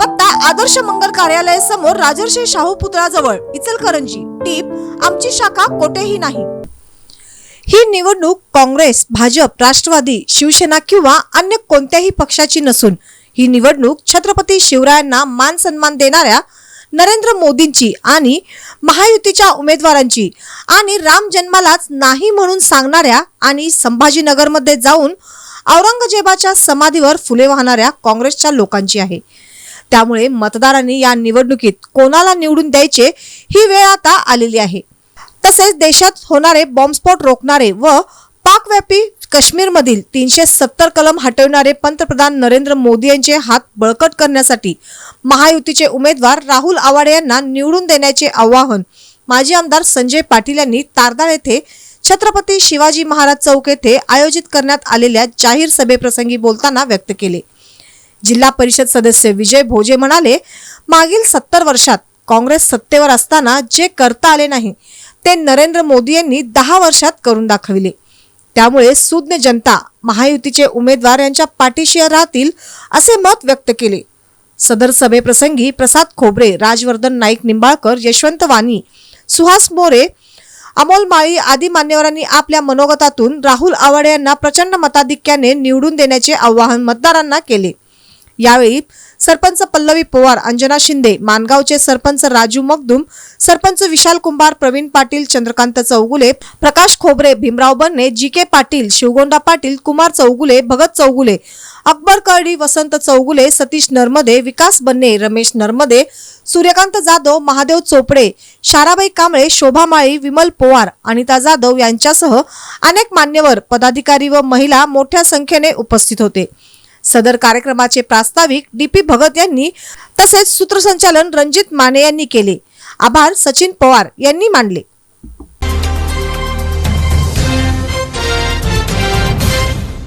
पत्ता आदर्श मंगल कार्यालय समोर राजर्षी शाहू पुतळाजवळ इचलकरंजी. टीप आमची शाखा कोठेही नाही. ही निवडणूक काँग्रेस भाजप राष्ट्रवादी शिवसेना किंवा अन्य कोणत्याही पक्षाची नसून ही निवडणूक छत्रपती शिवरायांना मान सन्मान देणाऱ्या नरेंद्र मोदींची आणि महायुतीच्या उमेदवारांची आणि राम जन्मालाच नाही म्हणून सांगणाऱ्या आणि संभाजीनगरमध्ये जाऊन औरंगजेबाच्या समाधीवर फुले वाहणाऱ्या काँग्रेसच्या लोकांची आहे. त्यामुळे मतदारांनी या निवडणुकीत कोणाला निवडून द्यायचे ही वेळ आता आलेली आहे. तसेच देशात होणारे बॉम्बस्फोट रोखणारे व पाकव्यापी काश्मीरमधील तीनशे सत्तर कलम हटवणारे पंतप्रधान नरेंद्र मोदी यांचे हात बळकट करण्यासाठी महायुतीचे उमेदवार राहुल आवाडे यांना निवडून देण्याचे आवाहन माजी आमदार संजय पाटील यांनी तारदाळ येथे छत्रपती शिवाजी महाराज चौक येथे आयोजित करण्यात आलेल्या जाहीर सभेप्रसंगी बोलताना व्यक्त केले. जिल्हा परिषद सदस्य विजय भोजे म्हणाले मागील सत्तर वर्षात काँग्रेस सत्तेवर असताना जे करता आले नाही ते नरेंद्र मोदी यांनी दहा वर्षात करून दाखविले. त्यामुळे सुज्ञ जनता महायुतीचे उमेदवार यांच्या पाठीशी राहतील असे मत व्यक्त केले. सदर सभेप्रसंगी प्रसाद खोबरे राजवर्धन नाईक निंबाळकर यशवंत वाणी सुहास मोरे अमोल माळी आदी मान्यवरांनी आपल्या मनोगतातून राहुल आवाडे यांना प्रचंड मताधिक्याने निवडून देण्याचे आवाहन मतदारांना केले. यावेळी सरपंच पल्लवी पवार अंजना शिंदे मानगावचे सरपंच राजू मगदुम सरपंच विशाल कुंभार प्रवीण पाटील चंद्रकांत चौगुले प्रकाश खोबरे भीमराव बन्ने जी के पाटील शिवगोंडा पाटील कुमार चौगुले भगत चौगुले अकबर कर्डी वसंत चौगुले सतीश नर्मदे विकास बन्ने रमेश नर्मदे सूर्यकांत जाधव महादेव चोपडे शाराबाई कांबळे शोभा माळी विमल पोवार अनिता जाधव यांच्यासह अनेक मान्यवर पदाधिकारी व महिला मोठ्या संख्येने उपस्थित होते. सदर कार्यक्रमाचे प्रास्ताविक डी पी भगत यांनी तसेच सूत्रसंचालन रणजित माने यांनी केले. आभार सचिन पवार यांनी मानले.